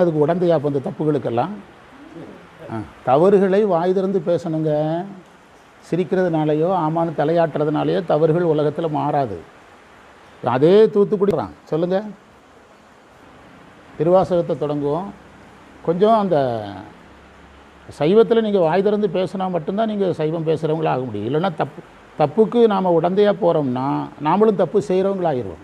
அதுக்கு உடந்தையா இப்போ இந்த தப்புகளுக்கெல்லாம்? ஆ, தவறுகளை வாய் திறந்து பேசணுங்க. சிரிக்கிறதுனாலையோ ஆமான்னு தலையாட்டுறதுனாலையோ தவறுகள் உலகத்தில் மாறாது. அதே தூத்துக்குடிறான் சொல்லுங்க. திருவாசகத்தை தொடங்குவோம். கொஞ்சம் அந்த சைவத்தில் நீங்கள் வாய் திறந்து பேசினா மட்டும்தான் நீங்கள் சைவம் பேசுகிறவங்களா ஆக முடியும். இல்லைன்னா தப்பு தப்புக்கு நாம் உடந்தையாக போகிறோம்னா நாமளும் தப்பு செய்கிறவங்களாகிடுவோம்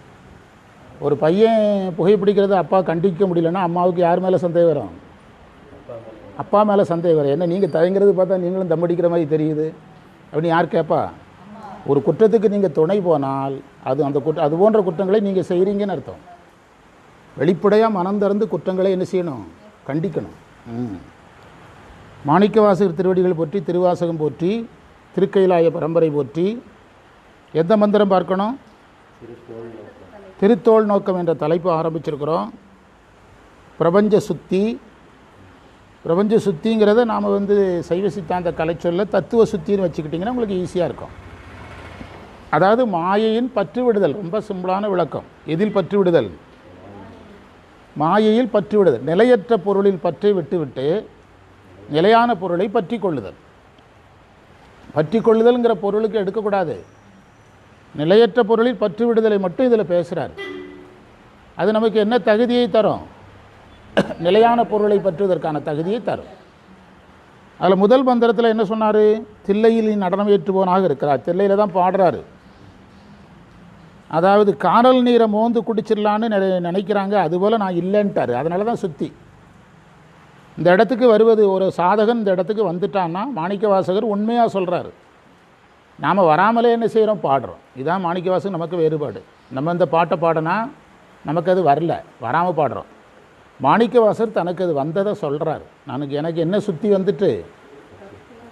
ஒரு பையன் புகைப்பிடிக்கிறத அப்பா கண்டிக்க முடியலன்னா அம்மாவுக்கு யார் மேலே சந்தேகம் வரும்? அப்பா மேலே சந்தேகம் வரும். என்ன நீங்கள் தயங்குறது பார்த்தா நீங்களும் தம்மடிக்கிற மாதிரி தெரியுது? அப்படின்னு யார் கேட்பா ஒரு குற்றத்துக்கு நீங்கள் துணை போனால் அது அந்த குற்ற அது போன்ற குற்றங்களை நீங்கள் செய்கிறீங்கன்னு அர்த்தம். வெளிப்படையாக மனந்திறந்து குற்றங்களை என்ன செய்யணும்? கண்டிக்கணும். மாணிக்கவாசகர் திருவடிகள் போற்றி திருவாசகம் போற்றி திருக்கைலாய பரம்பரை போற்றி எந்த மந்திரம் பார்க்கணும்? திருத்தோல் நோக்கம் என்ற தலைப்பு ஆரம்பிச்சிருக்கிறோம். பிரபஞ்ச சுத்தி. பிரபஞ்ச சுத்திங்கிறத நாம் வந்து சைவ சித்தாந்த கலைச்சொல்ல தத்துவ சுத்தின்னு வச்சுக்கிட்டிங்கன்னா உங்களுக்கு ஈஸியாக இருக்கும். அதாவது மாயையின் பற்று விடுதல் ரொம்ப சிம்பிளான விளக்கம். எதில் பற்று விடுதல் மாயையில் பற்று விடுதல் நிலையற்ற பொருளில் பற்றை விட்டுவிட்டு நிலையான பொருளை பற்றி கொள்ளுதல் பற்றி கொள்ளுதல்ங்கிற பொருளுக்கு எடுக்கக்கூடாது. நிலையற்ற பொருளில் பற்று விடுதலை மட்டும் இதில் பேசுகிறார் அது நமக்கு என்ன தகுதியை தரும்? நிலையான பொருளை பற்றுவதற்கான தகுதியை தரும். அதில் முதல் மந்திரத்தில் என்ன சொன்னார்? தில்லையில் நடனம் ஏற்றுபவனாக இருக்கிறார் தில்லையில் தான் பாடுறாரு. அதாவது காணல் நீரை மோந்து குடிச்சிடலான்னு நிறைய நினைக்கிறாங்க. அதுபோல் நான் இல்லைன்ட்டார். அதனால தான் சுற்றி இந்த இடத்துக்கு வருவது ஒரு சாதகன் இந்த இடத்துக்கு வந்துட்டான்னா மாணிக்கவாசகர் உண்மையாக சொல்கிறாரு நாம் வராமலே என்ன செய்கிறோம் பாடுறோம். இதான் மாணிக்கவாசகம் நமக்கு வேறுபாடு. நம்ம இந்த பாட்டை பாடினா நமக்கு அது வரல. வராமல் பாடுறோம். மாணிக்கவாசர் தனக்கு அது வந்ததை சொல்கிறார் எனக்கு எனக்கு என்ன சுத்தி வந்துட்டு?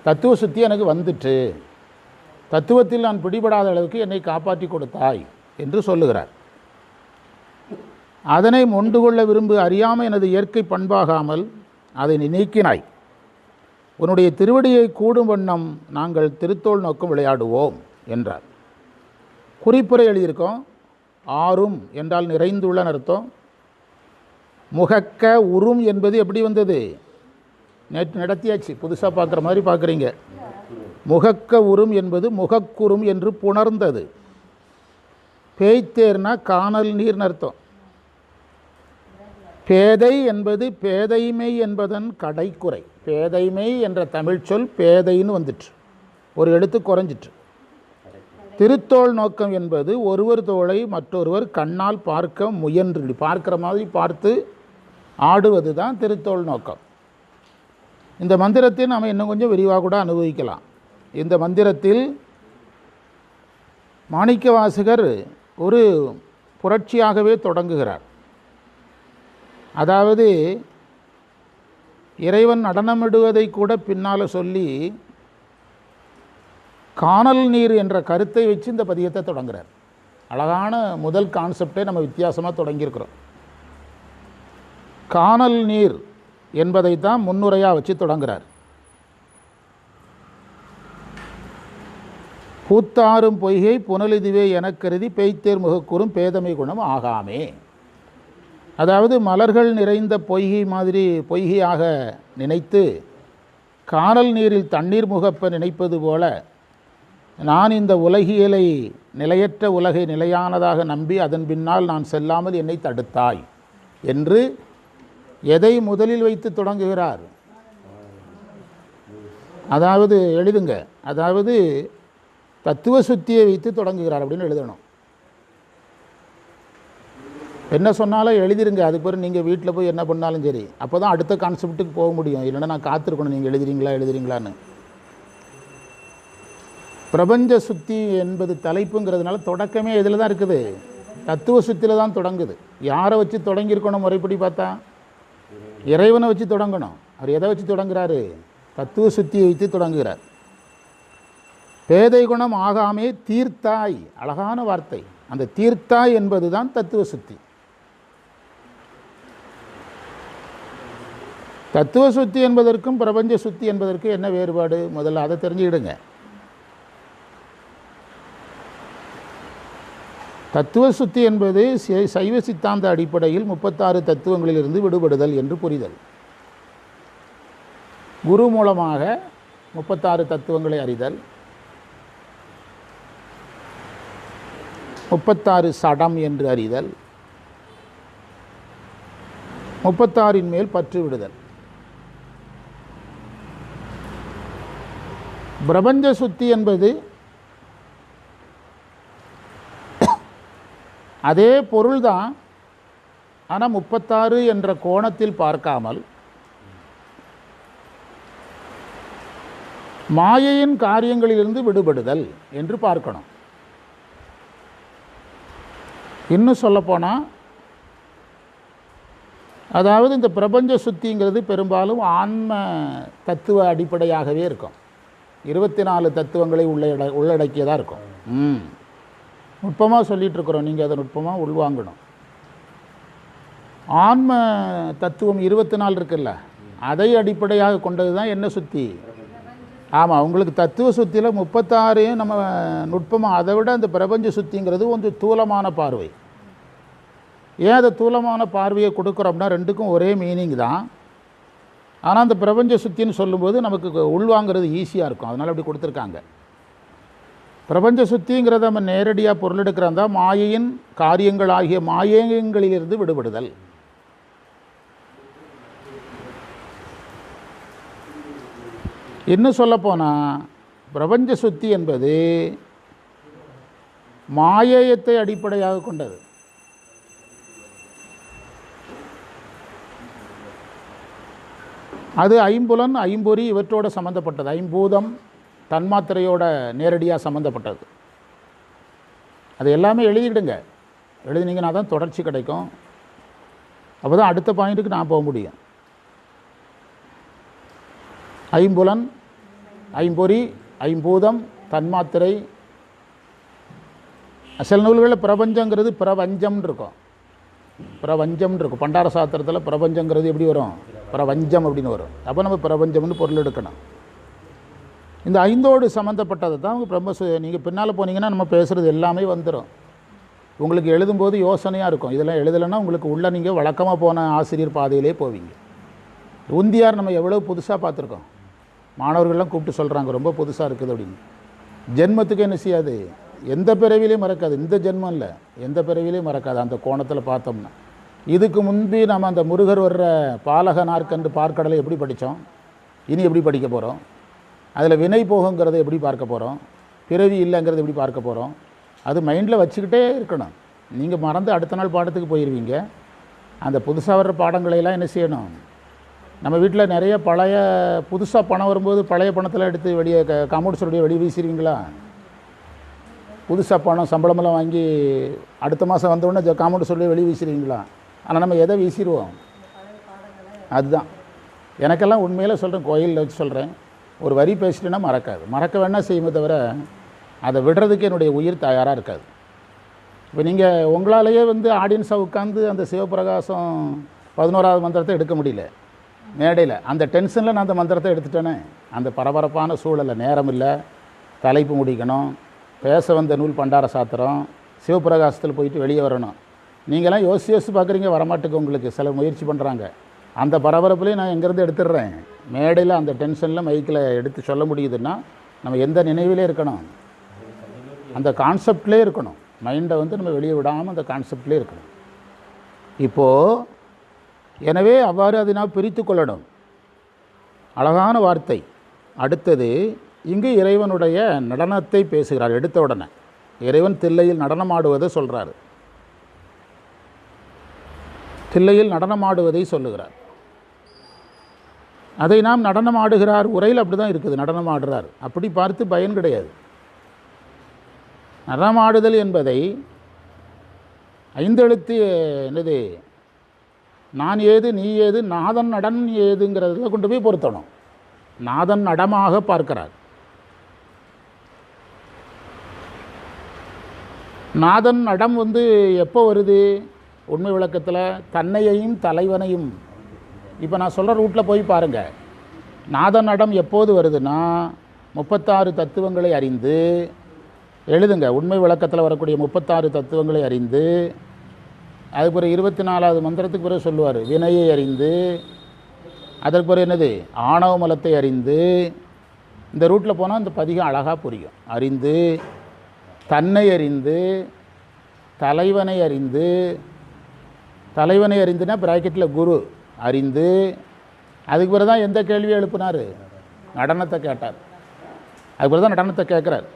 தத்துவ சுத்தி எனக்கு வந்துட்டு. தத்துவத்தில் நான் பிடிபடாத அளவுக்கு என்னை காப்பாற்றி கொடுத்தாய் என்று சொல்லுகிறார். அதனை மொண்டு கொள்ள விரும்பு அறியாமல் எனது இயற்கை பண்பாகாமல் அதை நீ நீக்கினாய். உன்னுடைய திருவடியை கூடும் வண்ணம் நாங்கள் திருத்தோள் நோக்கம் விளையாடுவோம் என்றார். குறிப்புரை எழுதியிருக்கோம். ஆறும் என்றால் நிறைந்துள்ள அர்த்தம். முகக்க உறும் என்பது எப்படி வந்தது? நேற்று நடத்தியாச்சு. புதுசாக பார்க்குற மாதிரி பார்க்குறீங்க. முகக்க உறும் என்பது முகக்குறும் என்று புணர்ந்தது. பேய்த்தேர்னா காணல் நீர்னு அர்த்தம். பேதை என்பது பேதைமை என்பதன் கடைக்குறை. பேதைமை என்ற தமிழ் சொல் பேதைன்னு வந்துட்டு ஒரு எழுத்து குறைஞ்சிட்டு திருத்தோள் நோக்கம் என்பது ஒருவர் தோளை மற்றொருவர் கண்ணால் பார்க்க முயன்று பார்க்குற மாதிரி பார்த்து ஆடுவது தான் திருத்தோள் நோக்கம். இந்த மந்திரத்தை நாம் இன்னும் கொஞ்சம் விரிவாக கூட அனுபவிக்கலாம். இந்த மந்திரத்தில் மாணிக்கவாசகர் ஒரு புரட்சியாகவே தொடங்குகிறார். அதாவது இறைவன் நடனமிடுவதை கூட பின்னால் சொல்லி காணல் நீர் என்ற கருத்தை வச்சு இந்த பதியத்தை தொடங்குறார். அழகான முதல் கான்செப்டே நம்ம வித்தியாசமாக தொடங்கியிருக்கிறோம். காணல் நீர் என்பதை தான் முன்னுரையாக வச்சு தொடங்குகிறார் பூத்தாரும் பொய்கை புனலிதுவே எனக் கருதி பெய்த்தேர் முகக்கூறும் பேதமை குணம் ஆகாமே. அதாவது மலர்கள் நிறைந்த பொய்கை மாதிரி பொய்கையாக நினைத்து காணல் நீரில் தண்ணீர் முகப்ப நினைப்பது போல நான் இந்த உலகியலை நிலையற்ற உலகை நிலையானதாக நம்பி அதன் பின்னால் நான் செல்லாமல் என்னை தடுத்தாய் என்று எதை முதலில் வைத்து தொடங்குகிறார்? அதாவது எழுதுங்க. அதாவது தத்துவ சுத்தியை வைத்து தொடங்குகிறார் அப்படின்னு எழுதணும். என்ன சொன்னாலும் எழுதிருங்க. அதுக்கு பிறகு நீங்கள் வீட்டில் போய் என்ன பண்ணாலும் சரி. அப்போ தான் அடுத்த கான்செப்ட்டுக்கு போக முடியும். இல்லைன்னா நான் காத்திருக்கணும். நீங்கள் எழுதுறீங்களா எழுதுறீங்களான்னு. பிரபஞ்ச சுத்தி என்பது தலைப்புங்கிறதுனால தொடக்கமே இதில் தான் இருக்குது. தத்துவ சுத்தியில் தான் தொடங்குது. யாரை வச்சு தொடங்கியிருக்கணும் முறைப்படி பார்த்தா? இறைவனை வச்சு தொடங்கணும். அவர் எதை வச்சு தொடங்குறாரு? தத்துவ சுத்தியை வைத்து தொடங்குகிறார். பேதை குணம் ஆகாமே தீர்த்தாய். அழகான வார்த்தை. அந்த தீர்த்தாய் என்பது தான் தத்துவ சுத்தி. தத்துவ சுத்தி என்பதற்கும் பிரபஞ்ச சுத்தி என்பதற்கும் என்ன வேறுபாடு? முதல்ல அதை தெரிஞ்சுக்கிடுங்க. தத்துவ சுத்தி என்பது சை- சைவ சித்தாந்த அடிப்படையில் முப்பத்தாறு தத்துவங்களிலிருந்து விடுபடுதல் என்று புரிதல். குரு மூலமாக முப்பத்தாறு தத்துவங்களை அறிதல். முப்பத்தாறு சடம் என்று அறிதல். முப்பத்தாறின் மேல் பற்று விடுதல். பிரபஞ்ச சுத்தி என்பது அதே பொருள்தான். ஆனால் முப்பத்தாறு என்ற கோணத்தில் பார்க்காமல் மாயையின் காரியங்களிலிருந்து விடுபடுதல் என்று பார்க்கணும். இன்னும் சொல்லப்போனால் அதாவது இந்த பிரபஞ்ச சுத்திங்கிறது பெரும்பாலும் ஆன்ம தத்துவ அடிப்படையாகவே இருக்கும். இருபத்தி நாலு தத்துவங்களை உள்ளட உள்ளடக்கியதாக இருக்கும். ம். நுட்பமாக சொல்லிட்டு இருக்கிறோம் நீங்கள் அதை நுட்பமாக உள்வாங்கணும். ஆன்ம தத்துவம் இருபத்தி நாலு இருக்குல்ல அதை அடிப்படையாக கொண்டது தான் என்ன சுத்தி? ஆமாம் உங்களுக்கு தத்துவ சுத்தியில் முப்பத்தாறையும் நம்ம நுட்பமாக அதை விட அந்த பிரபஞ்ச சுத்திங்கிறது கொஞ்சம் தூலமான பார்வை. ஏன் அதை தூலமான பார்வையை கொடுக்குறோம்னா ரெண்டுக்கும் ஒரே மீனிங் தான். ஆனால் அந்த பிரபஞ்ச சுத்தின்னு சொல்லும்போது நமக்கு உள்வாங்கிறது ஈஸியாக இருக்கும். அதனால் அப்படி கொடுத்துருக்காங்க. பிரபஞ்ச சுத்திங்கிறத நம்ம நேரடியாக பொருள் பொருளெடுக்கிறதா மாயையின் காரியங்கள் ஆகிய மாயங்களிலிருந்து விடுபடுதல். இன்னும் சொல்லப்போனால் பிரபஞ்ச சுத்தி என்பது மாயத்தை அடிப்படையாக கொண்டது. அது ஐம்புலன் ஐம்பொறி இவற்றோட சம்மந்தப்பட்டது ஐம்பூதம் தன்மாத்திரையோட நேரடியாக சம்மந்தப்பட்டது அது எல்லாமே எழுதிடுங்க எழுதினீங்கன்னா தான் தொடர்ச்சி கிடைக்கும். அப்போ தான் அடுத்த பாயிண்ட்டுக்கு நான் போக முடியும். ஐம்புலன் ஐம்பொறி ஐம்பூதம் தன்மாத்திரை. சில நூல்களில் பிரபஞ்சங்கிறது பிரபஞ்சம்னு இருக்கும். பிரபஞ்சம்னு இருக்கும். பண்டார சாத்திரத்தில் பிரபஞ்சங்கிறது எப்படி வரும்? பிரபஞ்சம் அப்படின்னு வரும். அப்போ நம்ம பிரபஞ்சம்னு பொருள் எடுக்கணும். இந்த ஐந்தோடு சம்மந்தப்பட்டதை தான் உங்கள் பிரம்மசு நீங்கள் பின்னால் போனீங்கன்னா நம்ம பேசுகிறது எல்லாமே வந்துடும் உங்களுக்கு எழுதும்போது யோசனையாக இருக்கும். இதெல்லாம் எழுதலைன்னா உங்களுக்கு உள்ளே நீங்கள் வழக்கமாக போன ஆசிரியர் பாதையிலே போவீங்க. உந்தியார் நம்ம எவ்வளோ புதுசாக பார்த்துருக்கோம். மாணவர்கள்லாம் கூப்பிட்டு சொல்கிறாங்க ரொம்ப புதுசாக இருக்குது அப்படின்னு. ஜென்மத்துக்கு என்ன செய்யாது? எந்த பிறவிலையும் மறக்காது. இந்த ஜென்மம் இல்லை. எந்த பிறவிலையும் மறக்காது. அந்த கோணத்தில் பார்த்தோம்னா. இதுக்கு முன்பு நம்ம அந்த முருகர் வர்ற பாலக நாற்கன்று பார்க்கடலை எப்படி படித்தோம்? இனி எப்படி படிக்க போகிறோம் அதில் வினை போகுங்கிறத எப்படி பார்க்க போகிறோம் பிறவி இல்லைங்கிறத எப்படி பார்க்க போகிறோம் அது மைண்டில் வச்சுக்கிட்டே இருக்கணும். நீங்கள் மறந்து அடுத்த நாள் பாடத்துக்கு போயிடுவீங்க அந்த புதுசாக வர்ற பாடங்களையெல்லாம் என்ன செய்யணும்? நம்ம வீட்டில் நிறைய பழைய புதுசாக பணம் வரும்போது பழைய பணத்தில் எடுத்து வெளியே க கமோட்ஸருடைய வெளியே வீசிடுவீங்களா புதுசாக பணம் சம்பளமெல்லாம் வாங்கி அடுத்த மாதம் வந்தோடனே காமௌண்ட் சொல்லி வெளியே வீசிடுவீங்களா ஆனால் நம்ம எதை வீசிடுவோம்? அதுதான். எனக்கெல்லாம் உண்மையில் சொல்கிறேன் கோயிலில் வச்சு சொல்கிறேன் ஒரு வரி பேசிட்டேன்னா மறக்காது. மறக்க வேணால் செய்யுமே தவிர அதை விடுறதுக்கு என்னுடைய உயிர் தயாராக இருக்காது. இப்போ நீங்கள் உங்களாலேயே வந்து ஆடியன்ஸாக உட்காந்து அந்த சிவபிரகாசம் பதினோராவது மந்திரத்தை எடுக்க முடியல. மேடையில். அந்த டென்ஷனில் நான் அந்த மந்திரத்தை எடுத்துட்டேனே. அந்த பரபரப்பான சூழலில் நேரம் இல்லை. தலைப்பு முடிக்கணும். பேச வந்த நூல் பண்டார சாத்திரம். சிவபிரகாசத்தில் போயிட்டு வெளியே வரணும். நீங்களாம் யோசிச்சு யோசிச்சு பார்க்குறீங்க வரமாட்டுக்கு உங்களுக்கு சில முயற்சி பண்ணுறாங்க அந்த பரபரப்புலேயும் நான் எங்கேருந்து எடுத்துடுறேன்? மேடையில் அந்த டென்ஷனில் மைக்கில் எடுத்து சொல்ல முடியுதுன்னா நம்ம எந்த நினைவிலே இருக்கணும்? அந்த கான்செப்ட்லேயே இருக்கணும். மைண்டை வந்து நம்ம வெளியே விடாமல் அந்த கான்செப்ட்லேயே இருக்கணும். இப்போது எனவே அவ்வாறு அதை நாம் பிரித்து கொள்ளணும். அழகான வார்த்தை. அடுத்தது இங்கு இறைவனுடைய நடனத்தை பேசுகிறார் எடுத்த உடனே. இறைவன் தில்லையில் நடனமாடுவதை சொல்கிறார் தில்லையில் நடனமாடுவதை சொல்லுகிறார். அதை நாம் நடனமாடுகிறார் உரையில் அப்படி தான் இருக்குது நடனமாடுறார். அப்படி பார்த்து பயன் கிடையாது. நடனமாடுதல் என்பதை ஐந்தெழுத்து என்னது நான் ஏது நீ ஏது நாதன் நடன் ஏதுங்கிறதுல கொண்டு போய் பொருத்தணும். நாதன் நடமாக பார்க்கிறார். நாதன் நடம் வந்து எப்போ வருது? உண்மை விளக்கத்தில் தன்னையையும் தலைவனையும் இப்போ நான் சொல்கிற ரூட்டில் போய் பாருங்கள் நாதன் நடம் எப்போது வருதுன்னா முப்பத்தாறு தத்துவங்களை அறிந்து எழுதுங்க. உண்மை விளக்கத்தில் வரக்கூடிய முப்பத்தாறு தத்துவங்களை அறிந்து அதுக்கு பிறகு இருபத்தி நாலாவது மந்திரத்துக்கு பிறகு சொல்லுவார். வினையை அறிந்து அதற்கு பிறகு என்னது? ஆணவ மலத்தை அறிந்து இந்த ரூட்டில் போனால் இந்த பதிகம் அழகாக புரியும். அறிந்து தன்னை அறிந்து தலைவனை அறிந்து தலைவனை அறிந்துனா பிராக்கெட்டில் குரு அறிந்து அதுக்கு பிறகு தான் எந்த கேள்வியை எழுப்பினார்? நடனத்தை கேட்டார். அதுக்கு பிறகு தான் நடனத்தை கேட்குறார்.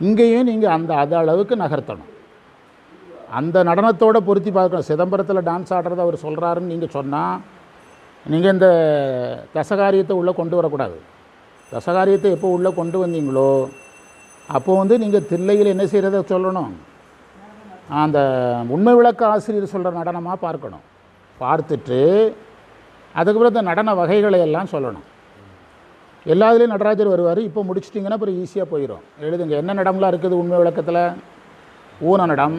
இங்கேயும் நீங்கள் அந்த அது அளவுக்கு நகர்த்தணும். அந்த நடனத்தோடு பொருத்தி பார்க்கணும். சிதம்பரத்தில் டான்ஸ் ஆடுறத அவர் சொல்கிறாருன்னு நீங்கள் சொன்னால் நீங்கள் இந்த தசகாரியத்தை உள்ளே கொண்டு வரக்கூடாது. தசகாரியத்தை எப்போ உள்ளே கொண்டு வந்தீங்களோ அப்போது வந்து நீங்கள் தில்லையில் என்ன செய்கிறத சொல்லணும்? அந்த உண்மை விளக்க ஆசிரியர் சொல்கிற நடனமாக பார்க்கணும். பார்த்துட்டு அதுக்கப்புறம் இந்த நடன வகைகளை எல்லாம் சொல்லணும். எல்லாத்துலேயும் நடராஜர் வருவார். இப்போ முடிச்சிட்டிங்கன்னா அப்புறம் ஈஸியாக போயிடும் எழுதுங்க. என்ன நடம்லாம் இருக்குது உண்மை விளக்கத்தில்? ஊன நடம்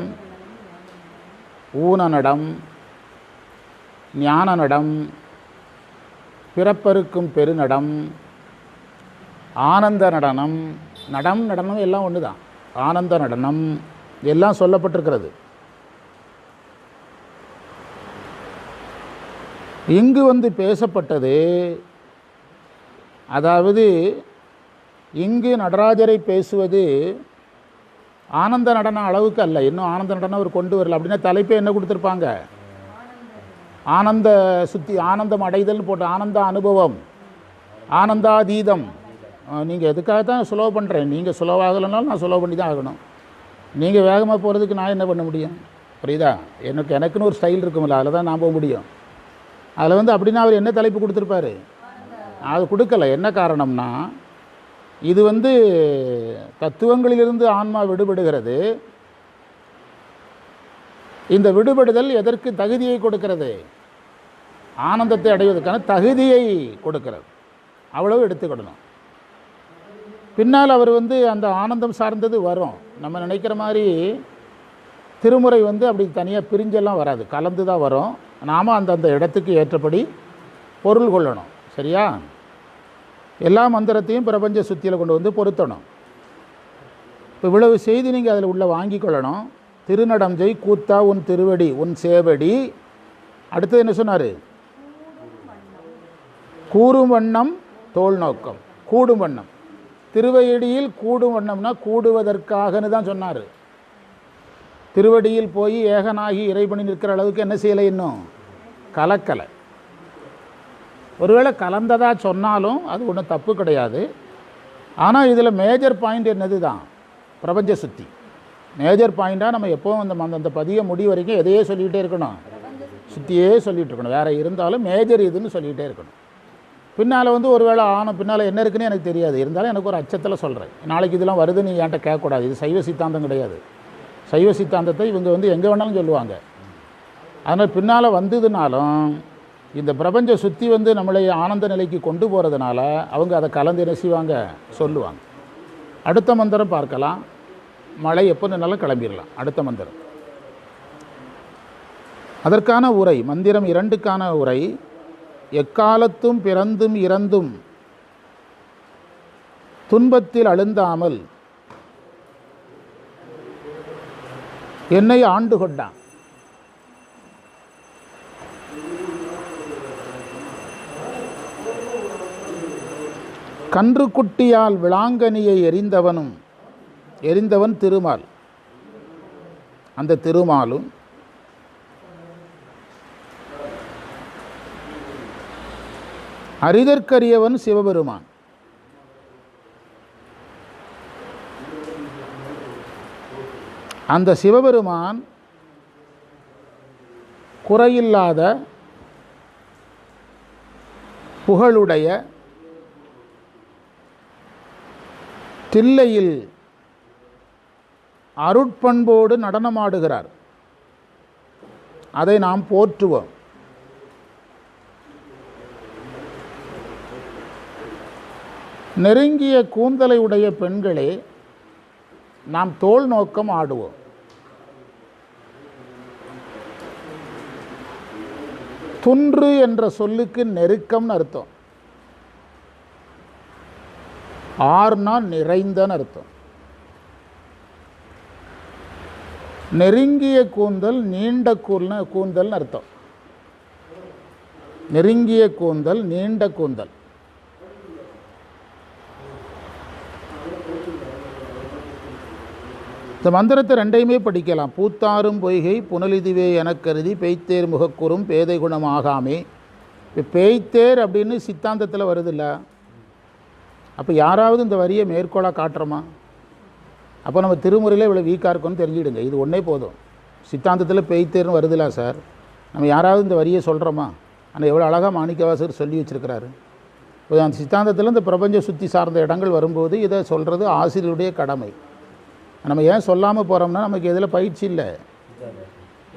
ஊன நடம் ஞான நடம் பிறப்பருக்கும் பெருநடம் ஆனந்த நடனம் நடம் நடனம் எல்லாம் ஒன்று தான் ஆனந்த நடனம் எல்லாம் சொல்லப்பட்டிருக்கிறது. இங்கு வந்து பேசப்பட்டது அதாவது இங்கு நடராஜரை பேசுவது ஆனந்த நடனம் அளவுக்கு அல்ல. இன்னும் ஆனந்த நடனம் அவர் கொண்டு வரல. அப்படின்னா தலைப்பே என்ன கொடுத்துருப்பாங்க? ஆனந்த சுத்தி ஆனந்தம் அடைதல்னு போட்ட ஆனந்த அனுபவம் ஆனந்தாதீதம். நீங்கள் எதுக்காக தான் சுலோ பண்ணுறேன் நீங்கள் சுலோவாகலைனாலும் நான் சுலோ பண்ணி தான் ஆகணும். நீங்கள் வேகமாக போகிறதுக்கு நான் என்ன பண்ண முடியும்? புரியுதா? எனக்கு எனக்குன்னு ஒரு ஸ்டைல் இருக்கும்ல அதில் தான் நான் போக முடியும். அதில் வந்து அப்படின்னா அவர் என்ன தலைப்பு கொடுத்துருப்பாரு? அது கொடுக்கல. என்ன காரணம்னா இது வந்து தத்துவங்களிலிருந்து ஆன்மா விடுபடுகிறது. இந்த விடுபடுதல் எதற்கு தகுதியை கொடுக்கிறது? ஆனந்தத்தை அடைவதற்கான தகுதியை கொடுக்கிறது. அவ்வளவு எடுத்துக்கிடணும் பின்னால் அவர் வந்து அந்த ஆனந்தம் சார்ந்தது வரும். நம்ம நினைக்கிற மாதிரி திருமுறை வந்து அப்படி தனியாக பிரிஞ்செல்லாம் வராது. கலந்து தான் வரும். நாம் அந்தந்த இடத்துக்கு ஏற்றபடி பொருள் கொள்ளணும். சரியா? எல்லா மந்திரத்தையும் பிரபஞ்ச சுத்தியில் கொண்டு வந்து பொருத்தணும். இப்போ இவ்வளவு செய்தி நீங்கள் அதில் உள்ள வாங்கி கொள்ளணும். திருநடம் ஜெய் கூத்தா உன் திருவடி உன் சேவடி. அடுத்தது என்ன சொன்னார்? கூறும் வண்ணம் தோல் நோக்கம். கூடும் வண்ணம். திருவையடியில் கூடும் வண்ணம்னா கூடுவதற்காகன்னு தான் சொன்னார். திருவடியில் போய் ஏகனாகி இறைபணி நிற்கிற அளவுக்கு என்ன செய்யலை இன்னும்? கலக்கலை. ஒருவேளை கலந்ததாக சொன்னாலும் அது ஒன்றும் தப்பு கிடையாது. ஆனால் இதில் மேஜர் பாயிண்ட் என்னது தான்? பிரபஞ்ச சுத்தி. மேஜர் பாயிண்ட்டாக நம்ம எப்போவும் அந்த அந்த- அந்த பதிய முடி வரைக்கும் எதையே சொல்லிக்கிட்டே இருக்கணும். சுற்றியே சொல்லிகிட்டு இருக்கணும். வேறு இருந்தாலும் மேஜர் இதுன்னு சொல்லிக்கிட்டே இருக்கணும். பின்னால் வந்து ஒரு வேளை ஆன பின்னால் என்ன இருக்குன்னு எனக்கு தெரியாது. இருந்தாலும் எனக்கு ஒரு அச்சத்தில் சொல்கிறேன் நாளைக்கு இதெல்லாம் வருது நீ என்கிட்ட கேட்கக்கூடாது. இது சைவ சித்தாந்தம் கிடையாது. சைவ சித்தாந்தத்தை இவங்க வந்து எங்கே வேணாலும் சொல்லுவாங்க. அதனால் பின்னால் வந்ததுனாலும் இந்த பிரபஞ்ச சுற்றி வந்து நம்மளை ஆனந்த நிலைக்கு கொண்டு போகிறதுனால அவங்க அதை கலந்து என்ன செய்வாங்க? சொல்லுவாங்க. அடுத்த மந்திரம் பார்க்கலாம். மழை எப்போ நின்னாலும் கிளம்பிடலாம். அடுத்த மந்திரம். அதற்கான உரை மந்திரம் இரண்டுக்கான உரை எக்காலத்தும் பிறந்தும் இறந்தும் துன்பத்தில் அழுந்தாமல் என்னை ஆண்டு கொண்டான். கன்றுக்குட்டியால் விளாங்கனியை எரிந்தவனும் எரிந்தவன் திருமால். அந்த திருமாலும் அரிதற்கரியவன் சிவபெருமான். அந்த சிவபெருமான் குறையில்லாத புகழுடைய தில்லையில் அருட்பண்போடு நடனமாடுகிறார். அதை நாம் போற்றுவோம். நெருங்கிய கூந்தலை உடைய பெண்களே நாம் தோல் நோக்கம் ஆடுவோம். துன்று என்ற சொல்லுக்கு நெருக்கம்னு அர்த்தம். ஆறுனா நிறைந்தன்னு அர்த்தம். நெருங்கிய கூந்தல் நீண்ட கூல்ன கூந்தல்னு அர்த்தம். நெருங்கிய கூந்தல் நீண்ட கூந்தல். இந்த மந்திரத்தை ரெண்டையுமே படிக்கலாம். பூத்தாரும் பொய்கை புனலிதுவே என கருதி பேய்த்தேர் முகக்கூறும் பேதை குணம் ஆகாமே. இப்போ பேய்த்தேர் அப்படின்னு சித்தாந்தத்தில் வருதில்ல. அப்போ யாராவது இந்த வரியை மேற்கோளாக காட்டுறோமா? அப்போ நம்ம திருமுறையில் இவ்வளோ வீக்காக இருக்கும்னு தெரிஞ்சிடுங்க. இது ஒன்றே போதும். சித்தாந்தத்தில் பெய்த்தேர்னு வருதுல சார். நம்ம யாராவது இந்த வரியை சொல்கிறோமா ஆனால் எவ்வளோ அழகாக மாணிக்கவாசகர் சொல்லி வச்சிருக்கிறாரு. இப்போ அந்த சித்தாந்தத்தில் இந்த பிரபஞ்ச சுத்தி சார்ந்த இடங்கள் வரும்போது இதை சொல்கிறது ஆசிரியருடைய கடமை. நம்ம ஏன் சொல்லாமல் போகிறோம்னா நமக்கு எதில் பயிற்சி இல்லை.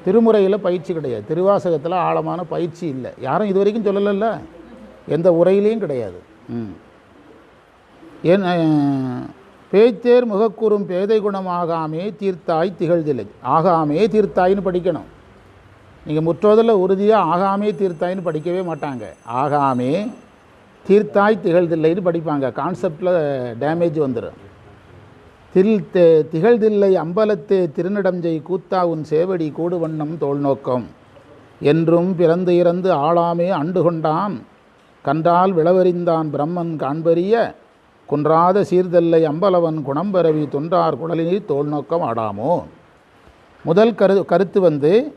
திருமுறையில் பயிற்சி கிடையாது. திருவாசகத்தில் ஆழமான பயிற்சி இல்லை. யாரும் இது வரைக்கும் சொல்லலைல்ல. எந்த உரையிலையும் கிடையாது. ம். ஏன் பேய்த்தேர் முகக்கூறும் பேதை குணம் ஆகாமே தீர்த்தாய் திகழ்தில்லை ஆகாமே தீர்த்தாயின்னு படிக்கணும். நீங்கள் முற்றோதில் உறுதியாக ஆகாமே தீர்த்தாயின்னு படிக்கவே மாட்டாங்க. ஆகாமே தீர்த்தாய் திகழ்தில்லைன்னு படிப்பாங்க. கான்செப்டில் டேமேஜ் வந்துடும் தில் தே- திகழ்தில்லை அம்பலத்தே திருநடஞ்சை கூத்தா உன் சேவடி கூடுவண்ணம் தோல் நோக்கம் என்றும் பிறந்து இறந்து ஆளாமே அண்டு கொண்டான் கன்றால் விளவறிந்தான் பிரம்மன் காண்பறிய. குன்றாத சீர்தல்லை அம்பலவன் குணம்பரவி தொன்றார் குடலினீர் தோல் நோக்கம் ஆடாமோ? முதல் கரு கருத்து வந்து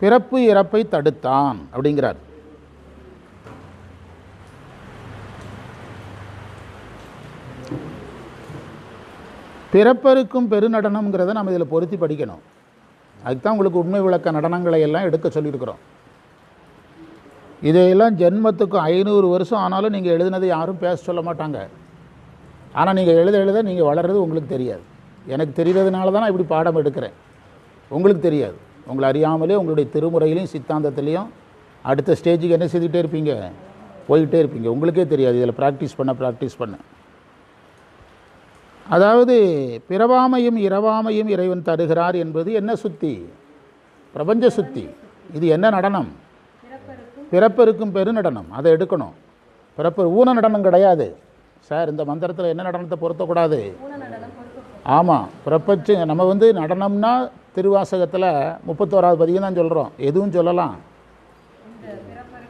பிறப்பு இறப்பை தடுத்தான் அப்படிங்கிறார். பிறப்பருக்கும் பெருநடனம்ங்கிறத நம்ம இதில் பொருத்தி படிக்கணும். அதுக்கு தான் உங்களுக்கு உண்மை விளக்க நடனங்களை எல்லாம் எடுக்க சொல்லியிருக்கிறோம். இதையெல்லாம் ஜென்மத்துக்கு ஐநூறு வருஷம் ஆனாலும் நீங்கள் எழுதினதை யாரும் பேச சொல்ல மாட்டாங்க. ஆனால் நீங்கள் எழுத எழுத நீங்கள் வளர்றது உங்களுக்கு தெரியாது. எனக்கு தெரிகிறதுனால தான் நான் இப்படி பாடம் எடுக்கிறேன். உங்களுக்கு தெரியாது. உங்களை அறியாமலே உங்களுடைய திருமுறையிலையும் சித்தாந்தத்துலேயும் அடுத்த ஸ்டேஜுக்கு என்ன செய்துகிட்டே இருப்பீங்க? போய்கிட்டே இருப்பீங்க. உங்களுக்கே தெரியாது. இதில் ப்ராக்டிஸ் பண்ண ப்ராக்டிஸ் பண்ண. அதாவது பிறவாமையும் இரவாமையும் இறைவன் தருகிறார் என்பது என்ன சுத்தி? பிரபஞ்ச சுத்தி. இது என்ன நடனம்? பிறப்பருக்கும் பெருநடனம் அதை எடுக்கணும். பிறப்பு ஊன நடனம் கிடையாது. சார் இந்த மந்திரத்தில் என்ன நடனத்தை பொருத்தக்கூடாது? ஆமாம் பிறப்பச்சு நம்ம வந்து நடனம்னா திருவாசகத்தில் முப்பத்தோராவது பதிகம் தான் சொல்கிறோம் எதுவும் சொல்லலாம்.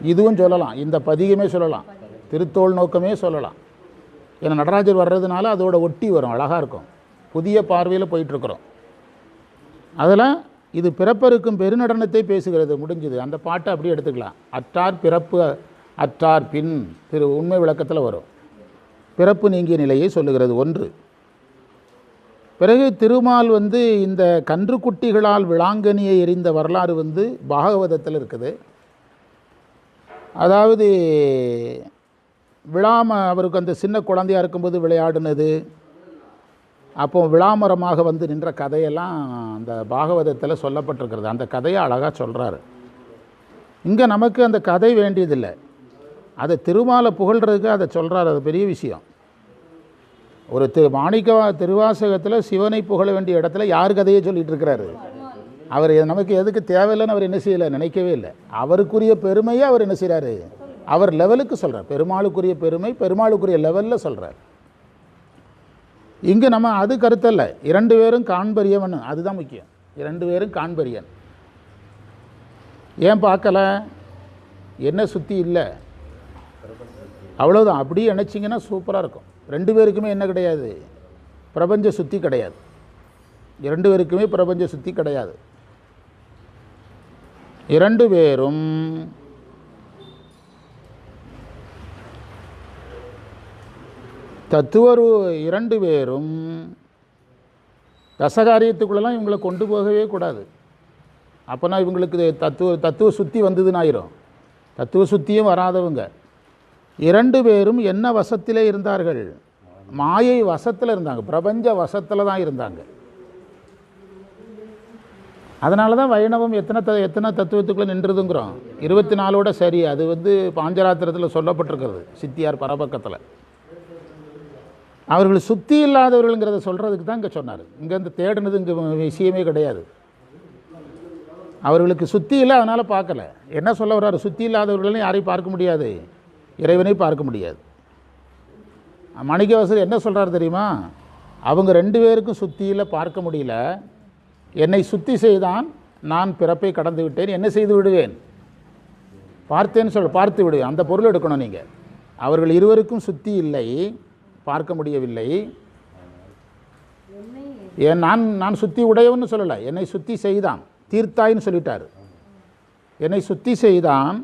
இதுவும் சொல்லலாம். இந்த பதிகமே சொல்லலாம். திருத்தோள் நோக்கமே சொல்லலாம். ஏன்னா நடராஜர் வர்றதுனால அதோட ஒட்டி வரும் அழகாக இருக்கும். புதிய பார்வையில் போயிட்டுருக்குறோம். அதில் இது பிறப்பருக்கும் பெருநடனத்தை பேசுகிறது முடிஞ்சுது. அந்த பாட்டை அப்படியே எடுத்துக்கலாம். அற்றார் பிறப்பு அற்றார் பின் திரு உண்மை விளக்கத்தில் வரும். பிறப்பு நீங்கிய நிலையை சொல்லுகிறது. ஒன்று. பிறகு திருமால் வந்து இந்த கன்றுக்குட்டிகளால் விளாங்கனியை எரிந்த வரலாறு வந்து பாகவதத்தில் இருக்குது. அதாவது விழாம அவருக்கு அந்த சின்ன குழந்தையா இருக்கும்போது விளையாடினது அப்போ விளாமரமாக வந்து நின்ற கதையெல்லாம் அந்த பாகவதத்தில் சொல்லப்பட்டிருக்கிறது. அந்த கதையை அழகாக சொல்கிறாரு இங்கே நமக்கு அந்த கதை வேண்டியதில்லை. அதை திருமாலை புகழ்கிறதுக்கு அதை சொல்கிறார் அது பெரிய விஷயம். ஒரு திரு மாணிக்க திருவாசகத்தில் சிவனை புகழ வேண்டிய இடத்துல யார் கதையை சொல்லிட்டு இருக்கிறாரு? அவர் நமக்கு எதுக்கு தேவையில்லைன்னு அவர் என்ன செய்யலை? நினைக்கவே இல்லை. அவருக்குரிய பெருமையை அவர் என்ன செய்கிறாரு அவர் லெவலுக்கு சொல்கிறார் பெருமாளுக்குரிய பெருமை பெருமாளுக்குரிய லெவலில் சொல்கிறார் இங்கே நம்ம அது கருத்தல்ல. இரண்டு பேரும் காண்பரியவன். அதுதான் முக்கியம். இரண்டு பேரும் காண்பரியன். ஏன் பார்க்கல? என்ன சுற்றி இல்லை? அவ்வளோதான் அப்படியே நினச்சிங்கன்னா சூப்பராக இருக்கும். ரெண்டு பேருக்குமே என்ன கிடையாது? பிரபஞ்ச சுத்தி கிடையாது. இரண்டு பேருக்குமே பிரபஞ்ச சுத்தி கிடையாது. இரண்டு பேரும் தத்துவரு இரண்டு பேரும் ரசகாரியத்துக்குள்ளெல்லாம் இவங்களை கொண்டு போகவே கூடாது. அப்போனா இவங்களுக்கு தத்துவ தத்துவ சுத்தி வந்ததுன்னு ஆயிரும் தத்துவ சுத்தியும் வராதவங்க. இரண்டு பேரும் என்ன வசத்திலே இருந்தார்கள்? மாயை வசத்தில் இருந்தாங்க. பிரபஞ்ச வசத்தில் தான் இருந்தாங்க. அதனால தான் வைணவம் எத்தனை த எத்தனை தத்துவத்துக்குள்ளே நின்றுதுங்கிறோம். இருபத்தி நாலோட சரி. அது வந்து பாஞ்சராத்திரத்தில் சொல்லப்பட்டிருக்கிறது சித்தியார் பரபக்கத்தில். அவர்கள் சுத்தி இல்லாதவர்கள்ங்கிறத சொல்கிறதுக்கு தான் இங்கே சொன்னார். இங்கேருந்து தேடினது இங்கே விஷயமே கிடையாது. அவர்களுக்கு சுத்தி இல்லை அதனால் பார்க்கல. என்ன சொல்ல வர்றாரு? சுத்தி இல்லாதவர்களையும் யாரையும் பார்க்க முடியாது. இறைவனை பார்க்க முடியாது. மணிகவாசர் என்ன சொல்கிறார் தெரியுமா? அவங்க ரெண்டு பேருக்கும் சுத்தியில் பார்க்க முடியல. என்னை சுத்தி செய்தான் நான் பிறப்பை கடந்து விட்டேன் என்ன செய்து விடுவேன். பார்த்தேன்னு சொல்ல பார்த்து விடுவேன் அந்த பொருள் எடுக்கணும் நீங்கள் அவர்கள் இருவருக்கும் சுத்தி இல்லை. பார்க்க முடியவில்லை. ஏன் நான் நான் சுத்தி உடையவன்னு சொல்லலை. என்னை சுத்தி செய்தான். தீர்த்தாயின்னு சொல்லிட்டார். என்னை சுத்தி செய்தான்.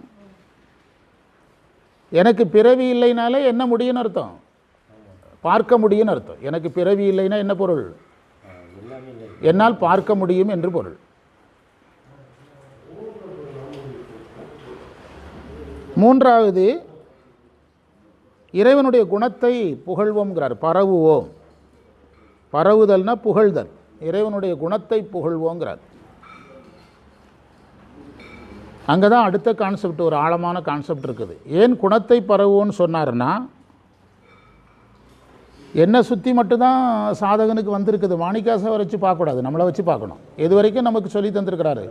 எனக்கு பிறவி இல்லைனாலே என்ன முடியும்னு அர்த்தம்? பார்க்க முடியும்னு அர்த்தம். எனக்கு பிறவி இல்லைன்னா என்ன பொருள்? என்னால் பார்க்க முடியும் என்று பொருள். மூன்றாவது இறைவனுடைய குணத்தை புகழ்வோங்கிறார் பரவுவோம். பரவுதல்னா புகழ்தல். இறைவனுடைய குணத்தை புகழ்வோங்கிறார். அங்கே தான் அடுத்த கான்செப்ட் ஒரு ஆழமான கான்செப்ட் இருக்குது. ஏன் குணத்தை பரவுவோன்னு சொன்னார்னா என்னை சுற்றி மட்டும்தான் சாதகனுக்கு வந்திருக்குது. மாணிக்காசை வச்சு பார்க்கக்கூடாது. நம்மளை வச்சு பார்க்கணும். எது வரைக்கும் நமக்கு சொல்லி தந்திருக்கிறாரு.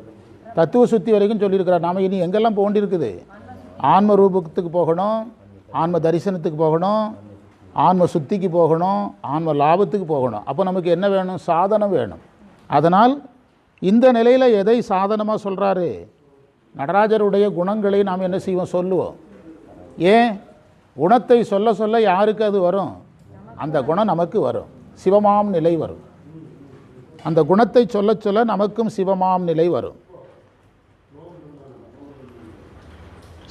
தத்துவ சுத்தி வரைக்கும் சொல்லியிருக்கிறார். நாம் இனி எங்கெல்லாம் போண்டிருக்குது? ஆன்ம ரூபத்துக்கு போகணும். ஆன்ம தரிசனத்துக்கு போகணும் ஆன்ம சுத்திக்கு போகணும் ஆன்ம லாபத்துக்கு போகணும். அப்போ நமக்கு என்ன வேணும்? சாதனம் வேணும். அதனால் இந்த நிலையில் எதை சாதனமாக சொல்கிறாரு நடராஜருடைய குணங்களை நாம் என்ன செய்வோம்? சொல்லுவோம். ஏன்? குணத்தை சொல்ல சொல்ல யாருக்கு அது வரும்? அந்த குணம் நமக்கு வரும். சிவமாம் நிலை வரும். அந்த குணத்தை சொல்ல சொல்ல நமக்கும் சிவமாம் நிலை வரும்.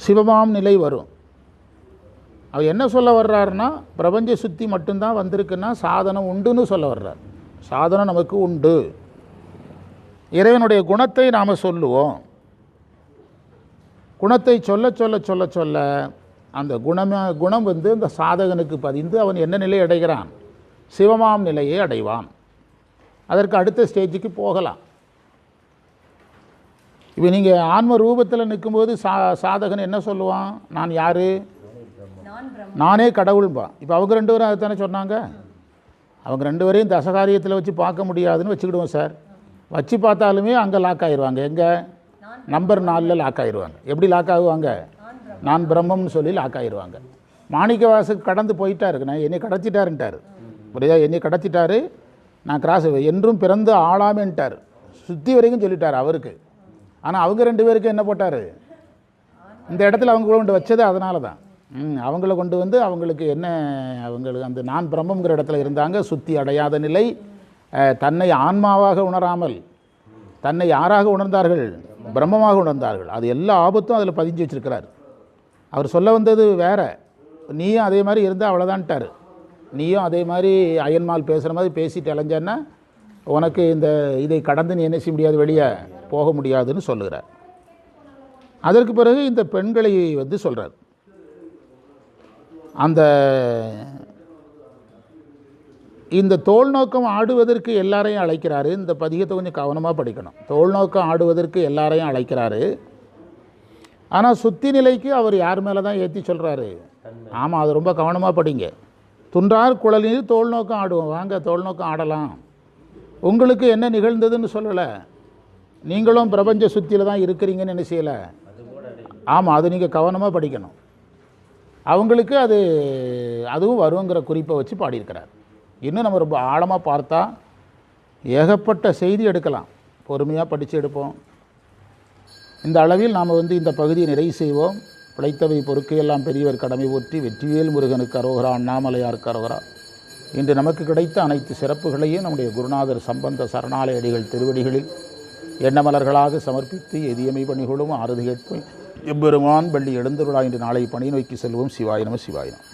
சிவமாம் நிலை வரும். அவர் என்ன சொல்ல வர்றாருன்னா பிரபஞ்ச சுத்தி மட்டும்தான் வந்திருக்குன்னா சாதனம் உண்டுன்னு சொல்ல வர்றார். சாதனம் நமக்கு உண்டு. இறைவனுடைய குணத்தை நாம் சொல்லுவோம். குணத்தை சொல்ல சொல்ல சொல்ல சொல்ல அந்த குணம குணம் வந்து அந்த சாதகனுக்கு பதிந்து அவன் என்ன நிலை அடைகிறான்? சிவமாம் நிலையை அடைவான். அதற்கு அடுத்த ஸ்டேஜுக்கு போகலாம். இப்போ நீங்கள் ஆன்ம ரூபத்தில் நிற்கும்போது சா சாதகன் என்ன சொல்லுவான்? நான் யார்? நானே கடவுள்பா இப்போ அவங்க ரெண்டு பேரும் அதுதானே சொன்னாங்க? அவங்க ரெண்டு பேரையும் தசகாரியத்தில் வச்சு பார்க்க முடியாதுன்னு வச்சுக்கிடுவோம் சார். வச்சு பார்த்தாலுமே அங்கே லாக் ஆயிடுவாங்க எங்கே? நம்பர் நாலில் லாக் ஆயிடுவாங்க எப்படி லாக் ஆகுவாங்க? நான் பிரம்மம்னு சொல்லி லாக் ஆயிடுவாங்க மாணிக்கவாசுக்கு கடந்து போயிட்டாரு. நான் என்னை கடத்திட்டாருன்ட்டார். புரியுதா? என்னை கடத்திட்டாரு. நான் கிராஸ் என்றும் பிறந்து ஆளாமேன்ட்டார். சுற்றி வரைக்கும் சொல்லிட்டார் அவருக்கு. ஆனால் அவங்க ரெண்டு பேருக்கும் என்ன போட்டார்? இந்த இடத்துல அவங்க கொண்டு வச்சது அதனால தான் அவங்கள கொண்டு வந்து அவங்களுக்கு என்ன அவங்களுக்கு அந்த நான் பிரம்மங்கிற இடத்துல இருந்தாங்க சுத்தி அடையாத நிலை தன்னை ஆன்மாவாக உணராமல் தன்னை யாராக உணர்ந்தார்கள்? பிரம்மமாக உணர்ந்தார்கள். அது எல்லா ஆபத்தும் அதில் பதிஞ்சு வச்சிருக்கிறார். அவர் சொல்ல வந்தது வேற. நீயும் அதே மாதிரி இருந்தால் அவ்வளோதான்ட்டார் நீயும் அதே மாதிரி அயன்மால் பேசுகிற மாதிரி பேசிட்டு அலைஞ்சன்னா உனக்கு இந்த இதை கடந்து நீ என்ன செய்ய முடியாது வெளியே போக முடியாதுன்னு சொல்லுகிறார். அதற்கு பிறகு இந்த பெண்களை வந்து சொல்கிறார் அந்த இந்த தோல் நோக்கம் ஆடுவதற்கு எல்லாரையும் அழைக்கிறாரு. இந்த பதிகத்தை கொஞ்சம் கவனமாக படிக்கணும். தோல் நோக்கம் ஆடுவதற்கு எல்லாரையும் அழைக்கிறாரு. ஆனால் சுத்தி நிலைக்கு அவர் யார் மேலே தான் ஏற்றி சொல்கிறாரு ஆமாம் அது ரொம்ப கவனமாக படிங்க. துன்றார் குழலில் தோல் நோக்கம் ஆடுவோம். வாங்க தோல் நோக்கம் ஆடலாம். உங்களுக்கு என்ன நிகழ்ந்ததுன்னு சொல்லலை. நீங்களும் பிரபஞ்ச சுத்தியில் தான் இருக்கிறீங்கன்னு என்ன ஆமாம் அது நீங்கள் கவனமாக படிக்கணும். அவங்களுக்கு அது அதுவும் வருங்கிற குறிப்பை வச்சு பாடியிருக்கிறார். இன்னும் நம்ம ரொம்ப ஆழமாக பார்த்தா ஏகப்பட்ட செய்தி எடுக்கலாம். பொறுமையாக படித்து எடுப்போம். இந்த அளவில் நாம் வந்து இந்த பகுதியை நிறைவு செய்வோம். பிழைத்தவை பொறுக்கையெல்லாம் பெரியவர் கடமை போற்றி வெற்றிவேல் முருகனுக்கு அரோகரா அண்ணாமலையாருக்கு அரோகரா. இன்று நமக்கு கிடைத்த அனைத்து சிறப்புகளையும் நம்முடைய குருநாதர் சம்பந்த சரணாலய அடிகள் திருவடிகளில் எண்ணமலர்களாக சமர்ப்பித்து எதியமை பணிகளும் ஆறுதி கேட்போம். எம்பெருமான் பள்ளி எழுந்தருளா இன்று நாளை பணி நோக்கி செல்வோம் சிவாய சிவாயினம்